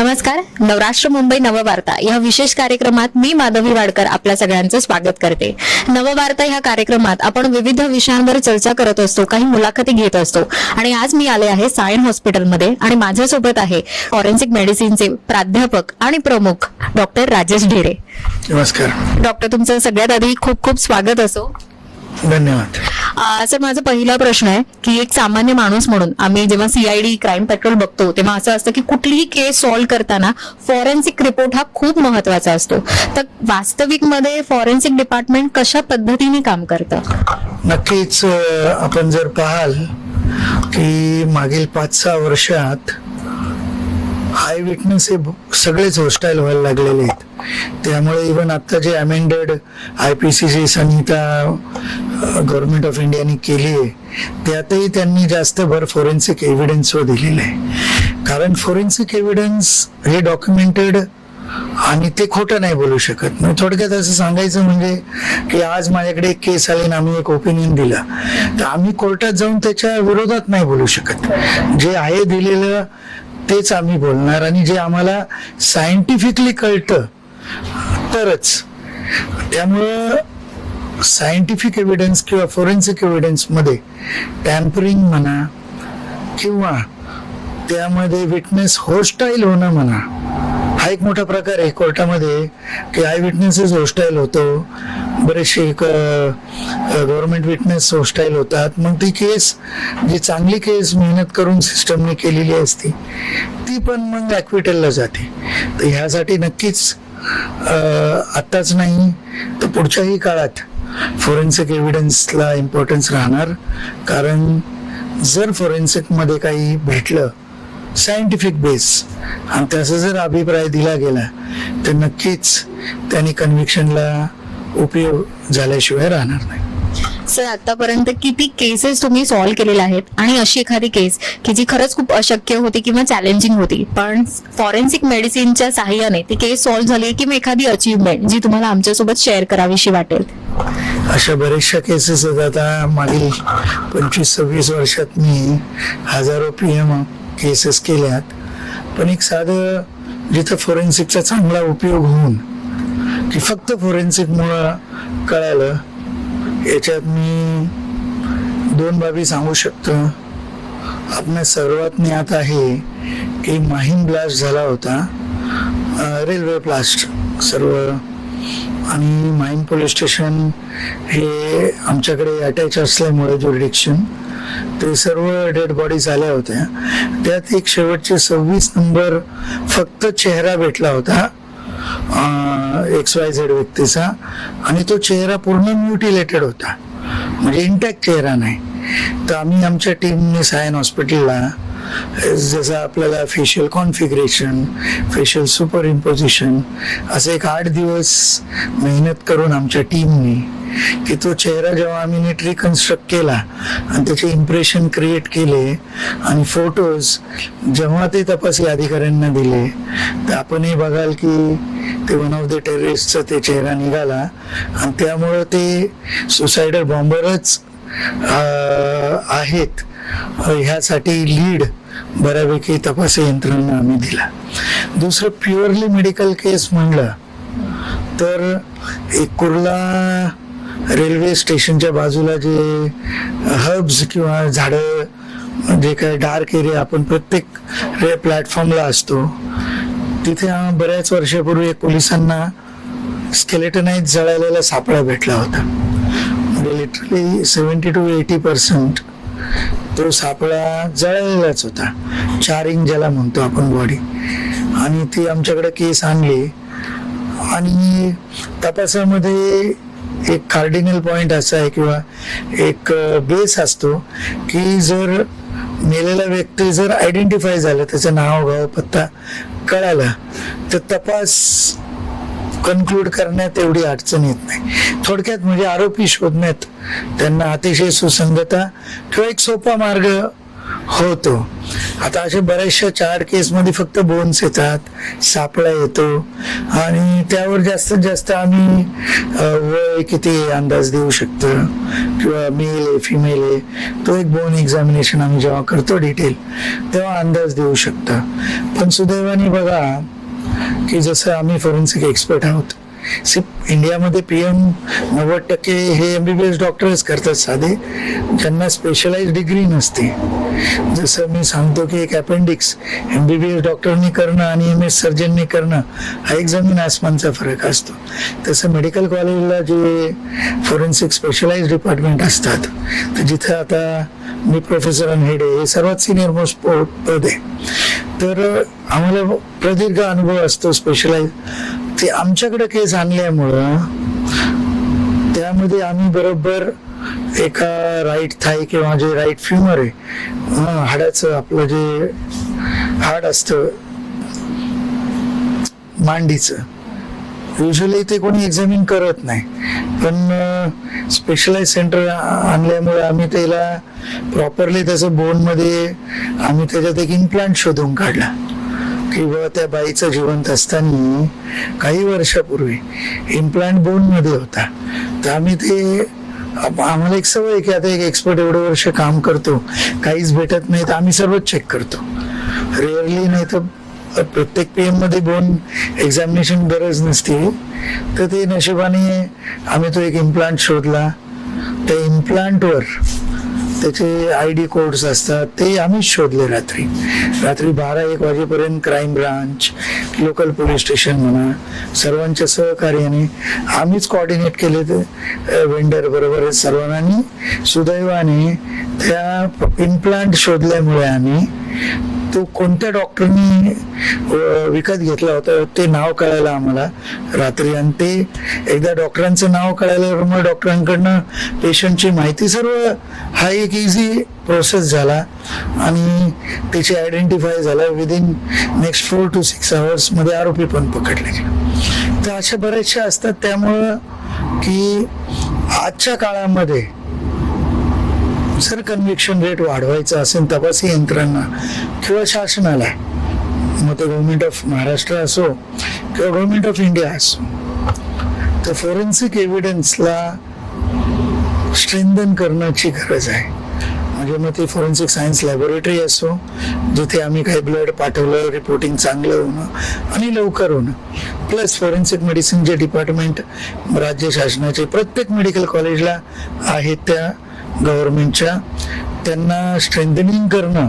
नमस्कार. नवराष्ट्र मुंबई नववार्ता या विशेष कार्यक्रमात मी माधवी वाडकर आपल्या सगळ्यांचं स्वागत करते. नववार्ता ह्या कार्यक्रमात आपण विविध विषयांवर चर्चा करत असतो काही मुलाखती घेत असतो आणि आज मी आले आहे सायन हॉस्पिटलमध्ये आणि माझ्यासोबत आहे फॉरेन्सिक मेडिसिनचे प्राध्यापक आणि प्रमुख डॉक्टर राजेश ढेरे. नमस्कार. डॉक्टर तुमचं सगळ्यात आधी खूप खूप स्वागत असो. धन्यवाद. सर माझा पहिला प्रश्न आहे की एक सामान्य माणूस म्हणून आम्ही जेव्हा सीआयडी क्राईम पेट्रोल बघतो तेव्हा असं असतं की कुठलीही केस सॉल्व्ह करताना फॉरेन्सिक रिपोर्ट हा खूप महत्त्वाचा असतो. तर वास्तविकमध्ये फॉरेन्सिक डिपार्टमेंट कशा पद्धतीने काम करतं? नक्कीच आपण जर पाहाल की मागील पाच सहा वर्षात आय विटनेस हे सगळेच होस्टाईल व्हायला लागलेले आहेत. त्यामुळे इवन आत्ता जे amended I P C C संहिता गव्हर्नमेंट ऑफ इंडियाने केली आहे त्यातही त्यांनी जास्त भर फोरेन्सिक एव्हिडन्सवर दिलेलं आहे. कारण फोरेन्सिक एव्हिडन्स हे डॉक्युमेंटेड आणि ते खोटं नाही बोलू शकत. म्हणजे थोडक्यात असं सांगायचं म्हणजे की आज माझ्याकडे एक केस आली आणि आम्ही एक ओपिनियन दिलं. तर आम्ही कोर्टात जाऊन त्याच्या विरोधात नाही बोलू शकत. जे आहे दिलेलं तेच आम्ही बोलणार आणि जे आम्हाला सायंटिफिकली कळतं तरच. त्यामुळं सायंटिफिक एव्हिडन्स किंवा फोरेन्सिक एव्हिडन्समध्ये टॅम्परिंग म्हणा किंवा त्यामध्ये विटनेस होस्टाईल होणं म्हणा हा एक मोठा प्रकार आहे. कोर्टामध्ये की आय विटनेसेस होस्टाईल होतो. बरेचसे गव्हर्नमेंट विटनेस होस्टाईल होतात. मग ती केस जी चांगली केस मेहनत करून सिस्टमने केलेली असती ती पण मग ॲक्विटलला जाते. तर ह्यासाठी नक्कीच आत्ताच नाही तर पुढच्याही काळात फॉरेन्सिक एव्हिडन्सला इम्पॉर्टन्स राहणार. कारण जर फॉरेन्सिकमध्ये काही भेटलं सायंटिफिक बेस आणि त्याचा जर अभिप्राय दिला गेला तर नक्कीच त्यांनी कन्व्हिक्शनला उपयोग झाल्याशिवाय राहणार नाही. सर आतापर्यंत किती केसेस तुम्ही सॉल्व्ह केलेल्या आहेत? आणि अशी एखादी केस की जी खरंच खूप अशक्य होती किंवा चॅलेंजिंग होती पण फॉरेन्सिक मेडिसिनच्या सहाय्याने ती केस सॉल्व्ह झाली किंवा एखादी अचीवमेंट जी तुम्हाला आमच्यासोबत शेअर करावीशी वाटेल? अशा बऱ्याचशा केसेस आता मागील पंचवीस सव्वीस वर्षात मी हजारो पी एम केसेस केल्यात पण एक साधं जिथं फोरेन्सिकचा चांगला उपयोग होऊन की फक्त फोरेन्सिकमुळं कळालं याच्यात मी दोन बाबी सांगू शकतो. आपल्या सर्वात ज्ञात आहे की माहीम ब्लास्ट झाला होता रेल्वे ब्लास्ट सर्व. आणि माहीम पोलीस स्टेशन हे आमच्याकडे अटॅच असल्यामुळे जुरिडिक्शन ते सर्व डेड बॉडीज आल्या होत्या. त्यात एक शेवटचे सव्वीस नंबर फक्त चेहरा भेटला होता एक्स वाय झेड व्यक्तीचा. आणि तो चेहरा पूर्ण म्युटिलेटेड होता. म्हणजे इंटॅक्ट चेहरा नाही. तर आम्ही आमच्या टीमने सायन हॉस्पिटलला जसं आपल्याला facial configuration facial superimposition असं एक आठ दिवस मेहनत करून आमच्या टीमने की तो चेहरा जेव्हा आम्ही नीट रिकन्स्ट्रक्ट केला आणि त्याचे इम्प्रेशन क्रिएट केले आणि फोटोज जेव्हा ते तपासी अधिकाऱ्यांना दिले तर आपणही बघाल की ते वन ऑफ द टेररिस्टचा ते चेहरा निघाला आणि त्यामुळं ते सुसायडल बॉम्बरच आहेत. ह्यासाठी लीड बऱ्यापैकी तपास यंत्रणा आम्ही दिला. दुसरं प्युअरली मेडिकल केस म्हणलं तर एक कुर्ला रेल्वे स्टेशनच्या बाजूला जे हब्स किंवा झाडं जे काय डार्क एरिया आपण प्रत्येक रे प्लॅटफॉर्मला असतो तिथे बऱ्याच वर्षापूर्वी पोलिसांना स्केलेटनाईज जळालेला सापळा भेटला होता. म्हणजे literally seventy two eighty percent तो सापळा जळलेलाच होता. चारिंग ज्याला म्हणतो आपण बॉडी. आणि ती आमच्याकडे केस आणली. आणि तपासामध्ये एक कार्डिनल पॉइंट असा आहे किंवा एक बेस असतो की जर मेलेला व्यक्ती जर आयडेंटिफाय झालं त्याचं नाव गाव पत्ता कळाला तर तपास कन्क्लूड करण्यात एवढी अडचण येत नाही. थोडक्यात म्हणजे आरोपी शोधण्यात त्यांना अतिशय सुसंगता किंवा एक सोपा मार्ग होतो. आता अशा बऱ्याचशा चार केसमध्ये फक्त बोन्स येतात सापळा येतो आणि त्यावर जास्तीत जास्त आम्ही वय किती अंदाज देऊ शकतो? किंवा मेल आहे फिमेल आहे तो एक बोन एक्झामिनेशन आम्ही जेव्हा करतो डिटेल तेव्हा अंदाज देऊ शकतो. पण सुदैवाने बघा की जसं आम्ही फॉरेन्सिक एक्सपर्ट आहोत सी इंडियामध्ये पी एम नव्वद टक्के हे एम बी बी एस डॉक्टरच करतात साधे. ज्यांना स्पेशलाइज डिग्री नसते. जसं मी सांगतो की एक appendix M B B S डॉक्टरनी करणं आणि एम एस सर्जननी करणं हा एक जमीन आसमानचा फरक असतो. तसं मेडिकल कॉलेजला जे फॉरेन्सिक स्पेशलाइज डिपार्टमेंट असतात तर जिथं आता मी प्रोफेसर अनहेडे हेड हे सर्वात सिनियर मोस्ट पद आहे. तर आम्हाला प्रदीर्घ अनुभव असतो स्पेशलाइज ते आमच्याकडे केस आणल्यामुळं त्यामध्ये आम्ही बरोबर एका राईट थाई किंवा जे राईट फ्युमर आहे हाडाचं आपलं जे हाड असतं मांडीचं युजली ते कोणी एक्झामिन करत नाही. पण स्पेशलाइज सेंटर आणल्यामुळे आम्ही त्याला प्रॉपरली त्याचं बोनमध्ये आम्ही त्याच्यात एक इम्प्लांट शोधून काढला. किंवा त्या बाईचं जिवंत असताना काही वर्षापूर्वी इम्प्लांट बोनमध्ये होता. तर आम्ही ते आप- आम्हाला एक सवय की आता एक एक्सपर्ट एवढं वर्ष काम करतो काहीच भेटत नाही तर आम्ही सर्वच चेक करतो. रेअरली नाही तर प्रत्येक पी मध्ये बोन एक्झामिनेशन गरज नसते. तर ते नशिबाने आम्ही तो एक इम्प्लांट शोधला. त्या इम्प्लांटवर त्याचे आय डी कोड्स असतात ते आम्हीच शोधले रात्री. रात्री बारा एक वाजेपर्यंत crime branch local police station म्हणा सर्वांच्या सहकार्याने आम्हीच कोऑर्डिनेट केले ते वेंडर बरोबर सर्वांनी सुदैवाने त्या इम्प्लांट शोधल्यामुळे आम्ही तो कोणत्या डॉक्टरनी विकत घेतला होता ते नाव कळायला आम्हाला रात्री. आणि ते एकदा डॉक्टरांचं नाव कळाल्यावर मग डॉक्टरांकडनं पेशंटची माहिती सर्व हा एक इझी प्रोसेस झाला. आणि त्याची आयडेंटिफाय झाला. Within next four two six आवर्समध्ये आरोपी पण पकडले गेले. तर अशा बऱ्याचशा असतात. त्यामुळं की आजच्या काळामध्ये जर कन्व्हिक्शन रेट वाढवायचा असेल तपासी यंत्रांना किंवा शासनाला मग ते गव्हर्नमेंट ऑफ महाराष्ट्र असो किंवा गव्हर्नमेंट ऑफ इंडिया असो तर फॉरेन्सिक एव्हिडन्सला स्ट्रेंथन करण्याची गरज आहे. म्हणजे मग ती फॉरेन्सिक सायन्स लॅबोरेटरी असो जिथे आम्ही काही ब्लड पाठवलं रिपोर्टिंग चांगलं होणं आणि लवकर होणं. प्लस फॉरेन्सिक मेडिसिनचे डिपार्टमेंट राज्य शासनाचे प्रत्येक मेडिकल कॉलेजला आहेत त्या गव्हर्नमेंटच्या त्यांना स्ट्रेंथनिंग करणं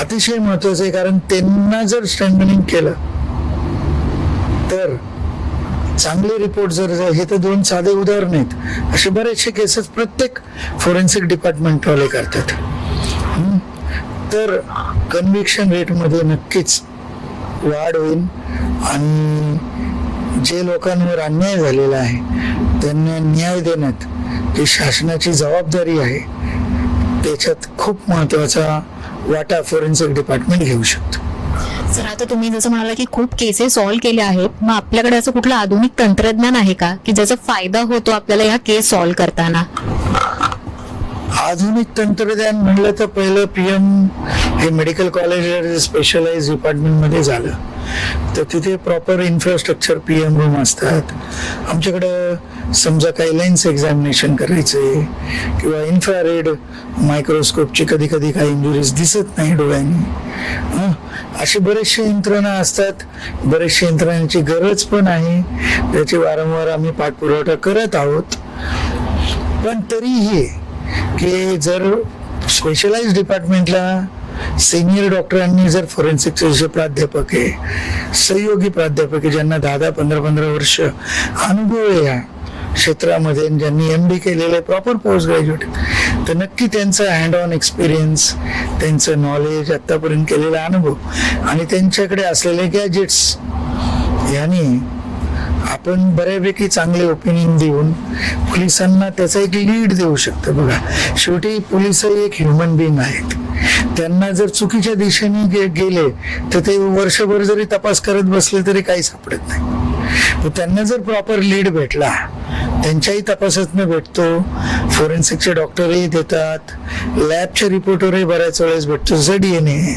अतिशय महत्वाचं आहे. कारण त्यांना जर स्ट्रेंथनिंग केलं तर चांगले रिपोर्ट जर हे तर दोन साधे उदाहरण आहेत. असे बरेचसे केसेस प्रत्येक फॉरेन्सिक डिपार्टमेंटवाले करतात. तर कन्व्हिक्शन रेटमध्ये नक्कीच वाढ होईल. आणि जे लोकांवर अन्याय झालेला आहे त्यांना न्याय देण्यात ही शासनाची जबाबदारी आहे. त्याच्यात खूप महत्त्वाचा वाटा फॉरेन्सिक डिपार्टमेंट घेऊ शकतो. सर आता तुम्ही जसं म्हणाला की खूप केसेस सॉल्व्ह केले आहेत. मग आपल्याकडे असं कुठलं आधुनिक तंत्रज्ञान आहे का? की ज्याचा फायदा होतो आपल्याला ह्या केस सॉल्व्ह करताना? आधुनिक तंत्रज्ञान म्हणलं तर पहिलं पीएम हे मेडिकल कॉलेज स्पेशलाइज डिपार्टमेंटमध्ये झालं. तर तिथे proper infrastructure P M room असतात. आमच्याकडं समजा काही लेन्स एक्झामिनेशन करायचे किंवा इन्फ्रारेड मायक्रोस्कोपची कधी कधी काही इंजुरीज दिसत नाही डोळ्यांनी. अशी बरेचसे यंत्रणा असतात. बरेचशे यंत्रणांची गरज पण आहे. त्याची वारंवार आम्ही पाठपुरवठा करत आहोत. पण तरीही की जर स्पेशलाइज डिपार्टमेंटला सिनियर डॉक्टरांनी जर फॉरेन्सिक प्राध्यापक आहे सहयोगी प्राध्यापक आहे ज्यांना दहा दहा पंधरा पंधरा वर्ष अनुभव आहे या क्षेत्रामध्ये ज्यांनी एम डी केलेलं आहे प्रॉपर पोस्ट ग्रॅज्युएट तर नक्की त्यांचा हँड ऑन एक्सपिरियन्स त्यांचं नॉलेज आत्तापर्यंत केलेला अनुभव आणि त्यांच्याकडे असलेले गॅजेट्स यांनी आपण बऱ्यापैकी चांगले ओपिनियन देऊन पोलिसांना त्याचा एक लीड देऊ शकतो. बघा शेवटी पोलीस एक ह्युमन बिंग आहेत. त्यांना जर चुकीच्या दिशेने गे- गेले तर ते वर्षभर जरी तपास करत बसले तरी काही सापडत नाही. त्यांना जर प्रॉपर लीड भेटला त्यांच्याही तपासातनं भेटतो. फोरेन्सिकचे डॉक्टरही देतात. लॅबचे रिपोर्टरही बऱ्याच वेळेस भेटतो जसं डीएनए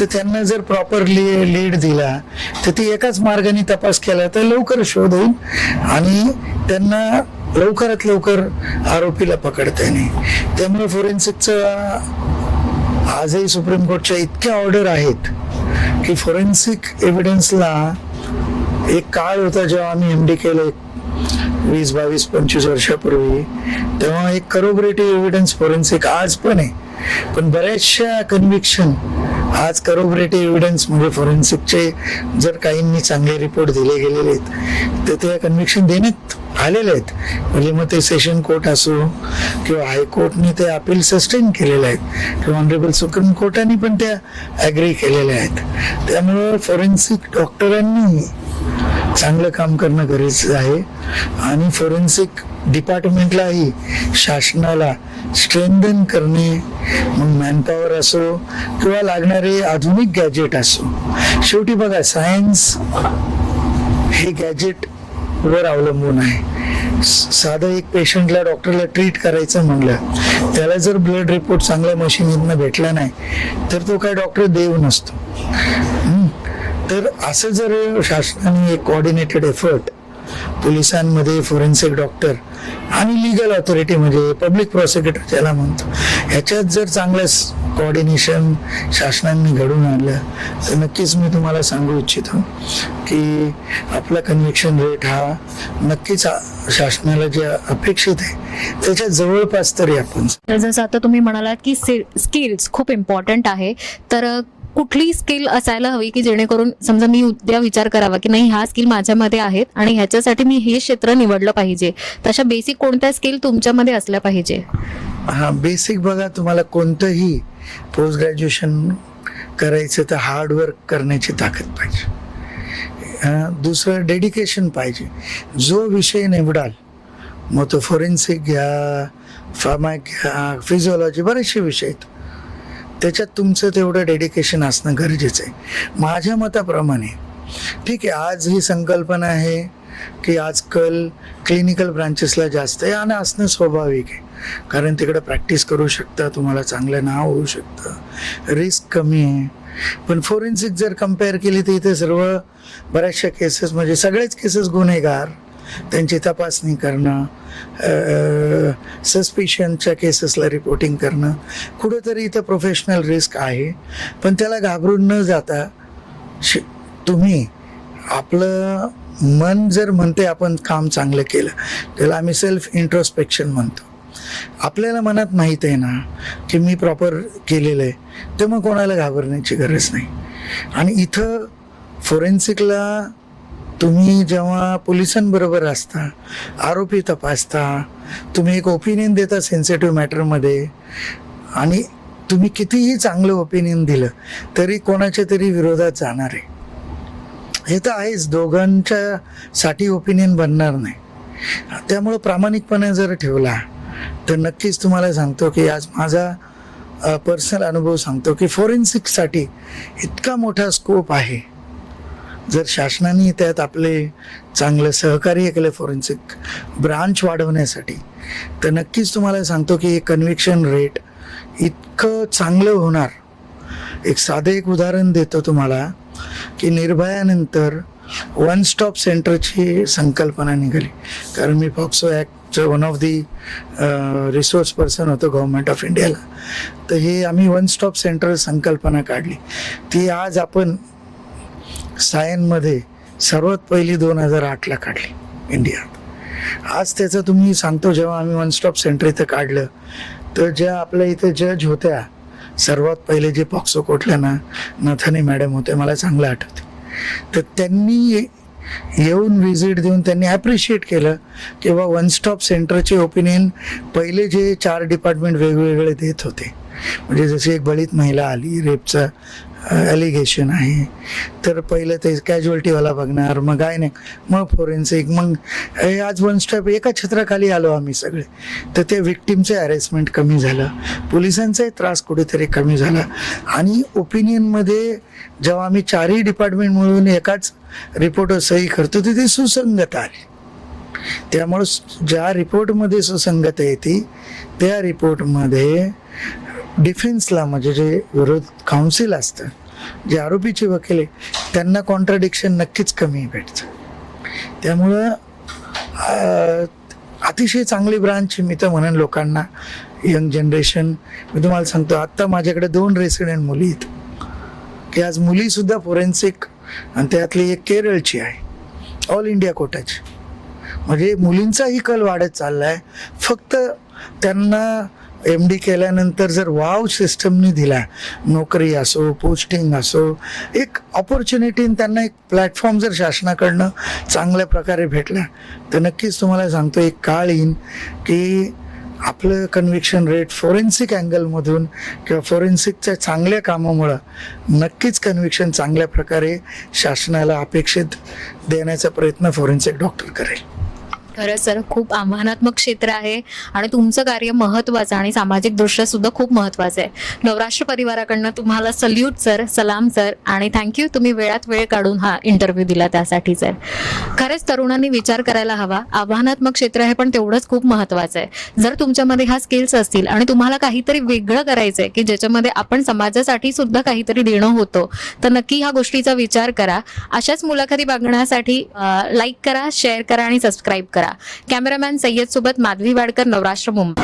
तर त्यांना जर प्रॉपर लीड दिला तर ती एकाच मार्गाने तपास केला तर लवकर शोध होईल. आणि त्यांना लवकरात लवकर आरोपीला पकडता येणे त्यामुळे फॉरेन्सिकचं आजही सुप्रीम कोर्टच्या इतक्या ऑर्डर आहेत की फॉरेन्सिक एव्हिडन्सला एक काळ होता जेव्हा आम्ही एम डी केलं वीस बावीस पंचवीस वर्षापूर्वी तेव्हा एक करोबरेटिव्ह एव्हिडन्स फॉरेन्सिक आज पण आहे. पण बऱ्याचशा कन्व्हिक्शन आज करोबरेटिव्ह एव्हिडन्स म्हणजे फॉरेन्सिकचे जर काहींनी चांगले रिपोर्ट दिले गेलेले आहेत तर त्या कन्व्हिक्शन देण्यात आलेले आहेत. म्हणजे मग ते सेशन कोर्ट असो किंवा हायकोर्टने ते अपील सस्टेन केलेले आहेत. किंवा ऑनरेबल सुप्रीम कोर्टाने पण त्या ॲग्री केलेल्या आहेत. त्यामुळं फॉरेन्सिक डॉक्टरांनी चांगलं काम करणं गरजेचं आहे. आणि फॉरेन्सिक डिपार्टमेंटलाही शासनाला स्ट्रेंथन करणे मग मॅनपॉवर असो किंवा लागणारे आधुनिक गॅजेट असो. शेवटी बघा सायन्स हे गॅजेट वर अवलंबून आहे. साधं एक पेशंटला डॉक्टरला ट्रीट करायचं म्हणलं त्याला जर ब्लड रिपोर्ट चांगल्या मशीनीतनं भेटला नाही तर तो काय डॉक्टर देव नसतो. तर असं जर शासनाने एक कोऑर्डिनेटेड एफर्ट पोलिसांमध्ये फॉरेन्सिक डॉक्टर आणि लिगल ऑथॉरिटी म्हणजे पब्लिक प्रॉसिक्युटर ज्याला म्हणतो ह्याच्यात जर चांगलं कोऑर्डिनेशन शासनाने घडून आणलं. तर नक्कीच मी तुम्हाला सांगू इच्छितो की आपला कन्व्हिक्शन रेट हा नक्कीच शासनाला जे अपेक्षित आहे त्याच्या जवळपास तरी आपण तर जसं आता तुम्ही म्हणालात की स्किल्स खूप इम्पॉर्टंट आहे तर कुठली स्किल असायला हवी की जेणेकरून समजा मी उद्या विचार करावा की नाही ह्या स्किल माझ्यामध्ये आहेत आणि ह्याच्यासाठी मी हे क्षेत्र निवडलं पाहिजे. तशा बेसिक कोणत्या स्किल तुमच्यामध्ये असल्या पाहिजे? हा बेसिक बघा तुम्हाला कोणतंही पोस्ट ग्रॅज्युएशन करायचं तर हार्डवर्क करण्याची ताकद पाहिजे. दुसरं डेडिकेशन पाहिजे. जो विषय निवडाल मग तो फॉरेन्सिक घ्या फार्मा घ्या फिजिओलॉजी बरेचसे विषय आहेत. त्याच्यात तुमचं तेवढं डेडिकेशन असणं गरजेचं आहे. माझ्या मताप्रमाणे ठीक आहे आज ही संकल्पना आहे की आजकाल क्लिनिकल ब्रांचेसला जास्त आहे आणि असणं स्वाभाविक आहे. कारण तिकडे प्रॅक्टिस करू शकता तुम्हाला चांगलं नाव होऊ शकतं. रिस्क कमी आहे. पण फॉरेन्सिक जर कंपेअर केली तर इथे सर्व बऱ्याचशा केसेस म्हणजे सगळेच केसेस गुन्हेगार त्यांची तपासणी करणं सस्पिशनच्या केसेसला रिपोर्टिंग करणं कुठंतरी इथं प्रोफेशनल रिस्क आहे. पण त्याला घाबरून न जाता शि- तुम्ही आपलं मन जर म्हणते आपण काम चांगलं केलं त्याला आम्ही सेल्फ इंट्रोस्पेक्शन म्हणतो. आपल्याला मनात माहीत आहे ना की मी प्रॉपर केलेलं आहे तर मग कोणाला घाबरण्याची गरज नाही. आणि इथं फॉरेन्सिकला तुम्ही जेव्हा पोलिसांबरोबर असता आरोपी तपासता तुम्ही एक ओपिनियन देता सेन्सिटिव्ह मॅटरमध्ये आणि तुम्ही कितीही चांगलं ओपिनियन दिलं तरी कोणाच्या तरी विरोधात जाणार आहे. हे तर आहेच. दोघांच्या साठी ओपिनियन बनणार नाही. त्यामुळं प्रामाणिकपणे जर ठेवला तर नक्कीच तुम्हाला सांगतो की आज माझा पर्सनल अनुभव सांगतो की फॉरेन्सिकसाठी इतका मोठा स्कोप आहे. जर शासनाने त्यात आपले चांगलं सहकार्य केलं फॉरेन्सिक ब्रांच वाढवण्यासाठी तर नक्कीच तुम्हाला सांगतो की कन्व्हिक्शन रेट इतकं चांगलं होणार. एक साधं एक उदाहरण देतो तुम्हाला. की निर्भयानंतर वन स्टॉप सेंटरची संकल्पना निघाली. कारण मी POCSO ॲक्टचं one of the resource person होतो गव्हर्नमेंट ऑफ इंडियाला तर हे आम्ही वन स्टॉप सेंटर संकल्पना काढली. ती आज आपण सायनमध्ये सर्वात पहिली दोन हजार आठला काढली इंडियात आज त्याचं तुम्ही सांगतो जेव्हा आम्ही वन स्टॉप सेंटर इथं काढलं तर ज्या आपल्या इथे जज होत्या सर्वात पहिले जे पॉक्सो कोटल्या ना नथानी मॅडम होते मला चांगलं आठवते. तर त्यांनी येऊन व्हिजिट देऊन त्यांनी ॲप्रिशिएट केलं की बा वन स्टॉप सेंटरचे ओपिनियन पहिले जे चार डिपार्टमेंट वेगवेगळे देत होते. म्हणजे जशी एक बळीत महिला आली रेपचा ॲलिगेशन आहे. तर पहिलं ते कॅज्युअल्टीवाला बघणार मग काय नाही. मग फोरेन्सिक मग हे आज वन स्टेप एका छत्राखाली आलो आम्ही सगळे. तर ते विक्टीमचे अरेस्टमेंट कमी झालं. पोलिसांचाही त्रास कुठेतरी कमी झाला. आणि ओपिनियनमध्ये जेव्हा आम्ही चारही डिपार्टमेंट मिळून एकाच रिपोर्टवर सही करतो तर ती सुसंगत आली. त्यामुळं ज्या रिपोर्टमध्ये सुसंगत येते त्या रिपोर्टमध्ये डिफेन्सला म्हणजे जे विरोध काउन्सिल असतं जे आरोपीचे वकील आहे त्यांना कॉन्ट्राडिक्शन नक्कीच कमी भेटतं. त्यामुळं अतिशय चांगली ब्रांच मी तर म्हणेन लोकांना यंग जनरेशन मी तुम्हाला सांगतो आत्ता माझ्याकडे दोन रेसिडेंट मुली आहेत. की आज मुलीसुद्धा फोरेन्सिक आणि त्यातली एक केरळची आहे. ऑल इंडिया कोटाची. म्हणजे मुलींचाही कल वाढत चालला आहे फक्त त्यांना एम डी केल्यानंतर जर वाव सिस्टमनी दिला नोकरी असो पोस्टिंग असो एक ऑपॉर्च्युनिटी त्यांना एक प्लॅटफॉर्म जर शासनाकडनं चांगल्या प्रकारे भेटला तर नक्कीच तुम्हाला सांगतो एक काळ येईन की आपलं कन्व्हिक्शन रेट फॉरेन्सिक अँगलमधून किंवा फॉरेन्सिकच्या चांगल्या कामामुळं नक्कीच कन्व्हिक्शन चांगल्या प्रकारे शासनाला अपेक्षित देण्याचा प्रयत्न फॉरेन्सिक डॉक्टर करेल. खरं सर खूप आव्हानात्मक क्षेत्र आहे आणि तुमचं कार्य महत्वाचं आणि सामाजिक दृष्ट्या सुद्धा खूप महत्वाचं आहे. नवराष्ट्र परिवाराकडनं तुम्हाला सल्यूट सर सलाम सर आणि थँक्यू तुम्ही वेळात वेळ काढून हा इंटरव्ह्यू दिला त्यासाठी सर. खरंच तरुणांनी विचार करायला हवा. आव्हानात्मक क्षेत्र आहे पण तेवढंच खूप महत्वाचं आहे. जर तुमच्यामध्ये ह्या स्किल्स असतील आणि तुम्हाला काहीतरी वेगळं करायचंय की ज्याच्यामध्ये आपण समाजासाठी सुद्धा काहीतरी देणं होतं तर नक्की ह्या गोष्टीचा विचार करा. अशाच मुलाखती बघण्यासाठी लाईक करा शेअर करा आणि सबस्क्राईब करा. कॅमेरामॅन सय्यद सोबत माधवी वाडकर नवराष्ट्र मुंबई.